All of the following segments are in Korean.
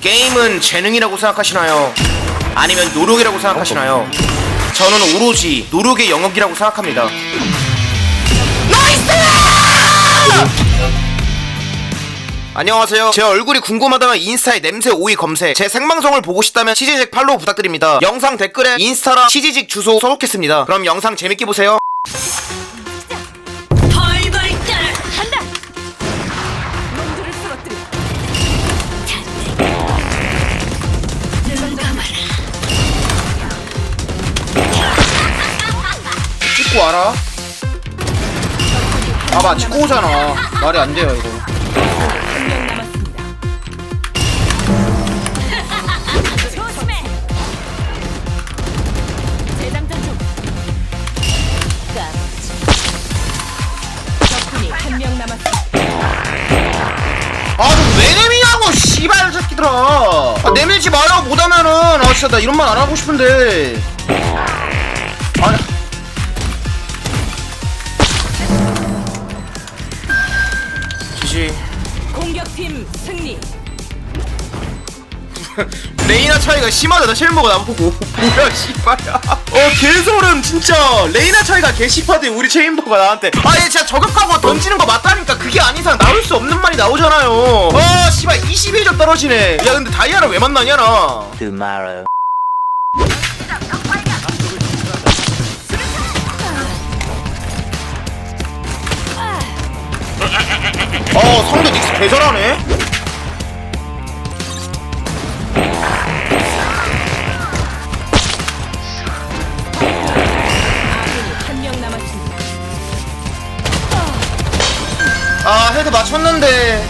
게임은 재능이라고 생각하시나요? 아니면 노력이라고 생각하시나요? 저는 오로지 노력의 영역이라고 생각합니다. 안녕하세요. 제 얼굴이 궁금하다면 인스타에 냄새 오이 검색. 제 생방송을 보고 싶다면 치즈직 팔로우 부탁드립니다. 영상 댓글에 인스타랑 치즈직 주소 써놓겠습니다. 그럼 영상 재밌게 보세요. 와라. 봐봐, 찍고 오잖아. 말이 안 돼요, 이거. 한명 남았습니다. 조심해. 재장전 중. 적군이 한명 남았습니다. 아, 좀왜 내미냐고, 씨발 새끼들아. 아, 내밀지 말라고 못하면은, 아, 진짜 나 이런 말 안 하고 싶은데. 레이나 차이가 심하다, 나 쉘머가 나보고. 뭐야, 씨발야. 어, 개소름, 진짜. 레이나 차이가 개심하대, 우리 체인버가 나한테. 아, 얘 진짜 저격하고 던지는 거 맞다니까. 그게 아닌 이상 나올 수 없는 말이 나오잖아요. 아, 씨발, 21점 떨어지네. 야, 근데 다이아를 왜 만나냐, 나. tomorrow. 어, 상대 닉스 개잘하네. 아, 헤드 맞췄는데.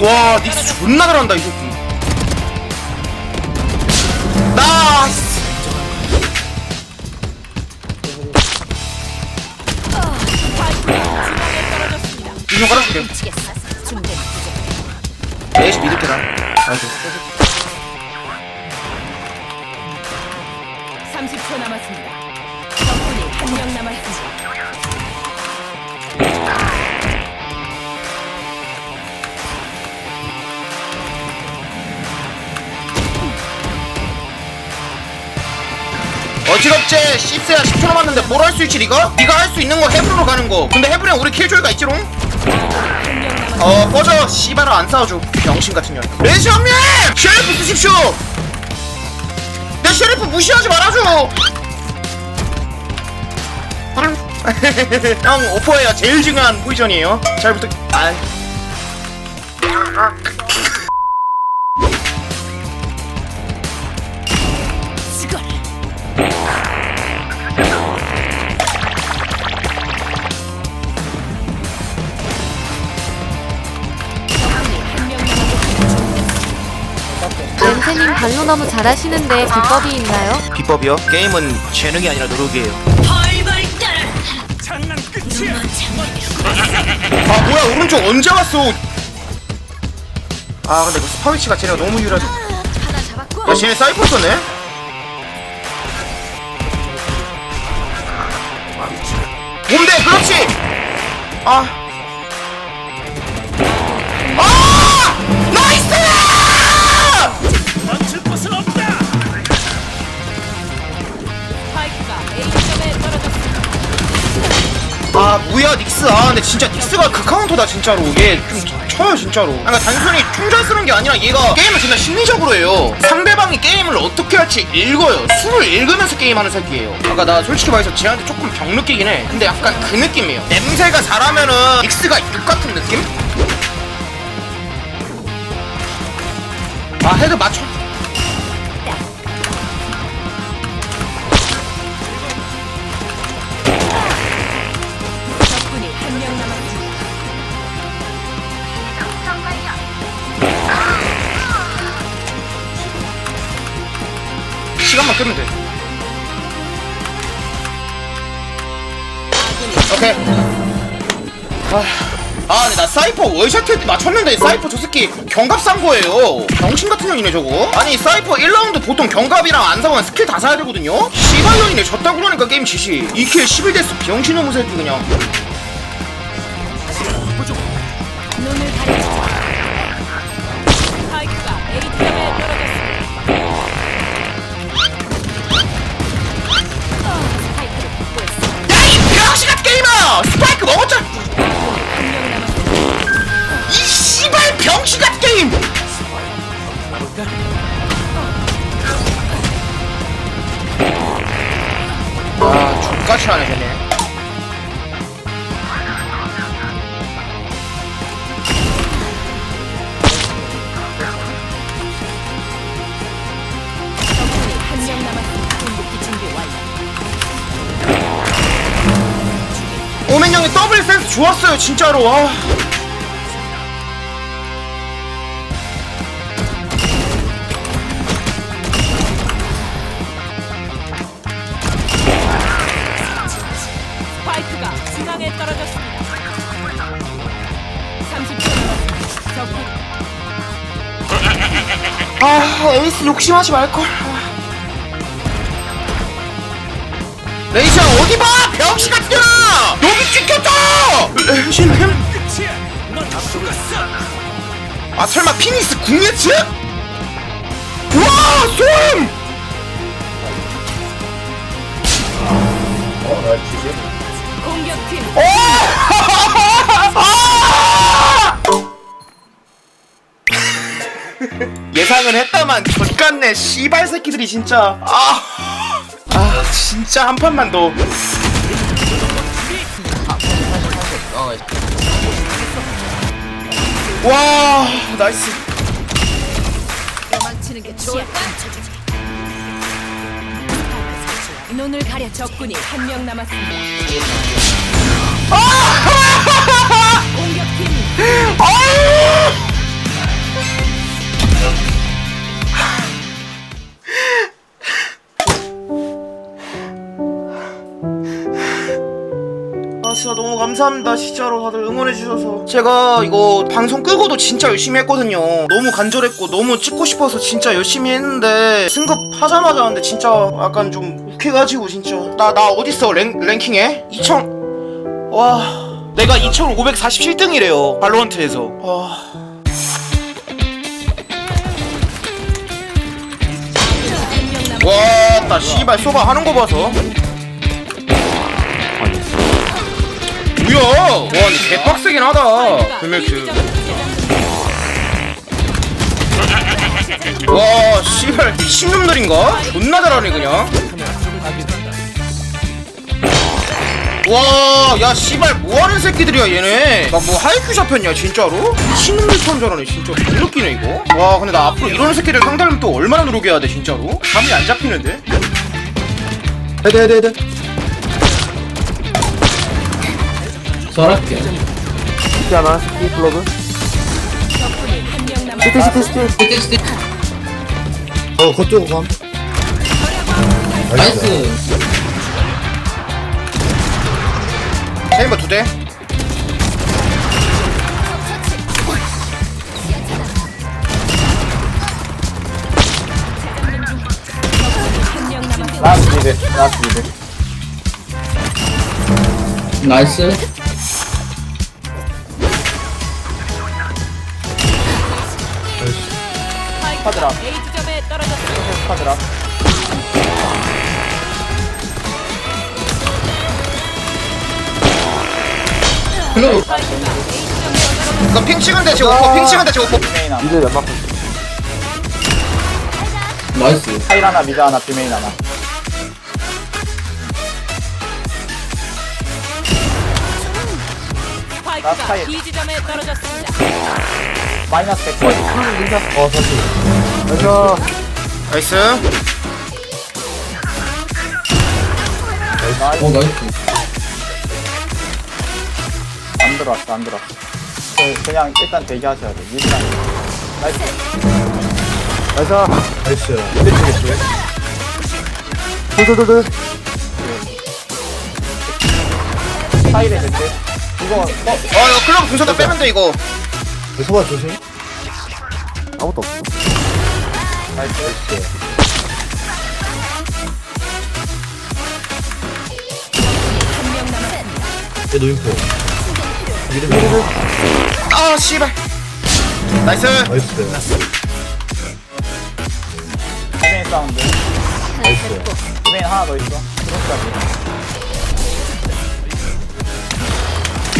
와, 닉스 존나 잘한다, 이 새끼. 나이스. 이좀 깔아줄게. 중대 에이씨, 믿을게다. 아이고. 30초 남았습니다. 적군이 한 명 남았습니다. 어지럽지? 씹스야 10초 남았는데 뭘 할 수 있지, 니가? 니가 할 수 있는 거 헤브로 가는 거. 근데 헤브랑 우리 킬조이가 있지롱? 어, 꺼져. 씨발아, 안 싸워줘. 병신 같은 년. 레시 형님! 셰리프 쓰십시오! 내 셰리프 무시하지 말아줘! 형, 오퍼예요. 제일 중요한 포지션이에요. 잘 부탁, 아. 램세님 발로 너무 잘하시는데 비법이 있나요? 비법이요? 게임은 재능이 아니라 노력이에요. 아, 뭐야, 오른쪽 언제 왔어? 아, 근데 이거 스파위치가 쟤네가 너무 유리하지. 하나 잡았고. 야, 쟤네 사이퍼 썼네? 뭔데, 그렇지! 아. 아! 아, 뭐야, 닉스. 아, 근데 진짜 닉스가 그 카운터다, 진짜로. 얘 좀 쳐요, 진짜로. 그러니까 단순히 충전 쓰는 게 아니라 얘가 게임을 진짜 심리적으로 해요. 상대방이 게임을 어떻게 할지 읽어요. 수를 읽으면서 게임하는 새끼예요. 아까 나 솔직히 말해서 쟤한테 조금 병 느끼긴 해. 근데 약간 그 느낌이에요. 냄새가 잘하면은 닉스가 육 같은 느낌? 아, 헤드 맞춰. 오케이. 아, 아 근데 나 사이퍼 월샷 킬 맞췄는데 사이퍼 저 새끼 경갑 산 거예요. 병신 같은 년이네 저거. 아니 사이퍼 1라운드 보통 경갑이랑 안 사면 스킬 다 사야 되거든요? 씨발년이네. 졌다 그러니까 게임 지시 2킬 11데스 병신 놈의 새끼 그냥 아 X같이 하네 쟤네 적군이 한명 남았습니다. 공격기 준비 완료. 오멘 형이 더블 센스 좋았어요 진짜로 아. 아 에이스 욕심하지 말걸. 레이저 어디 봐? 병신 같은 년 여기 찍혔다! 레이신님 아 설마 피니스 궁예츠? 와 소름! 공격팀 아! 했다만 젖같네 씨발 새끼들이 진짜. 아, 아 진짜 한 판만 더. 와, 나이스. 도망치는 게 좋을 눈을 가려 적군이 한 명 남았습니다. 공격팀 감사합니다 진짜로 다들 응원해 주셔서 제가 이거 방송 끄고도 진짜 열심히 했거든요 너무 간절했고 너무 찍고 싶어서 진짜 열심히 했는데 승급하자마자 근데 진짜 약간 좀 욱해가지고 진짜 나 나 어딨어 랭, 랭킹에? 2000 와 내가 2547등이래요 발로한트에서 와 한명 남았. 와, 나 씨발 소가 하는 거 봐서. 뭐야? 와, 근데 개빡세긴 하다. 불멸트. 와, 씨발 미친놈들인가? 존나 잘하네 그냥. 와, 야 씨발 뭐하는 새끼들이야 얘네. 나 뭐 하이큐 잡혔냐 진짜로? 미친놈들처럼 잘하네 진짜. 못 느끼네 이거. 와, 근데 나 앞으로 이런 새끼들 상대하면 또 얼마나 노력해야 돼 진짜로? 감이 안 잡히는데? 헤드 헤드 헤드 플러브 적군이 한명 남았. 시티 시티 시티 스틱 스틱. 어 그쪽 감 나이스. 체인버 두 대. 한명 남았. 라스트 리드 라스트 리드 나이스. 스파이크가 A 지점에 떨어졌습니다. 지점에 떨어졌습니다. 이거 핑 찍은데 제 오퍼, 핑 찍은데 제 오퍼. 비메인 하나 미드 연막 나이스. 사일 하나 미드 하나 비메인 하나 스파이크가 스파이크. B 지점에 떨어졌습니다. 마이너스 100 어, 사실. 그래서 나이스. 어 나이스. 안 들어왔어, 안 들어왔어. 그, 그냥 일단 대기하셔야 돼. 미드랑. 나이스. 나이스. 나이스. 둘둘둘둘. 사일에 대체. 이거 어? 어 이거 클럽 분석다 빼면 돼 이거 소바 조심. 아무것도 없어. 나이스. 얘 노인포. 아 씨발. 나이스. 나이스. 디메인 사운드. 나이스. 디메인 하나 더 있어.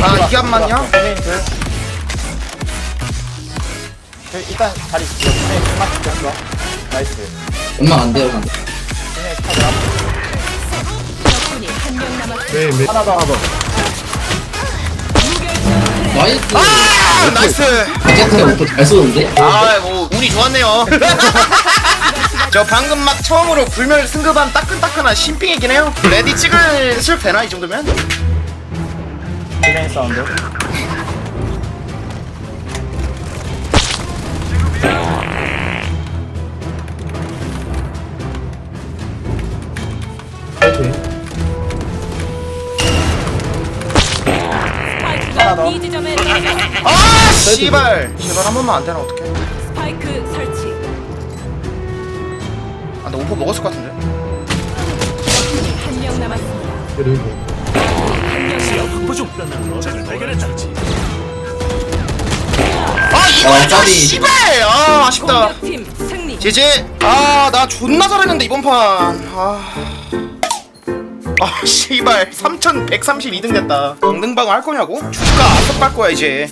아 이게 안 맞냐? 둘 그, 일단 자리 지켜 디메인 둘만 지켰어 나이스. 엄마 안 돼요, 앞 적군이 한 명 남았습니다. 하나 더 하나 더. 나이스. 아 나이스. 제트가 오퍼 잘 쏘는데? 아 뭐 운이 좋았네요. 저 방금 막 처음으로 불멸 승급한 따끈따끈한 신빙이긴 해요. 레디 찍을 술 되나 이 정도면? 디메인 사운드 스파이크가 B 지점에 떨어졌습니다. 아 씨발 제발 한 번만 안 되나 어떡해 스파이크 설치. 아 나 오퍼 먹었을 것 같은데 적군이 한명 남았습니다. 아 이거 아. 씨발 아 아쉽다 공격팀 승리. 제제 아나 존나 잘했는데 이번 판 아 아 씨발. 3132등 됐다. 강등방을 할 거냐고? 주가 아섭 갈 거야 이제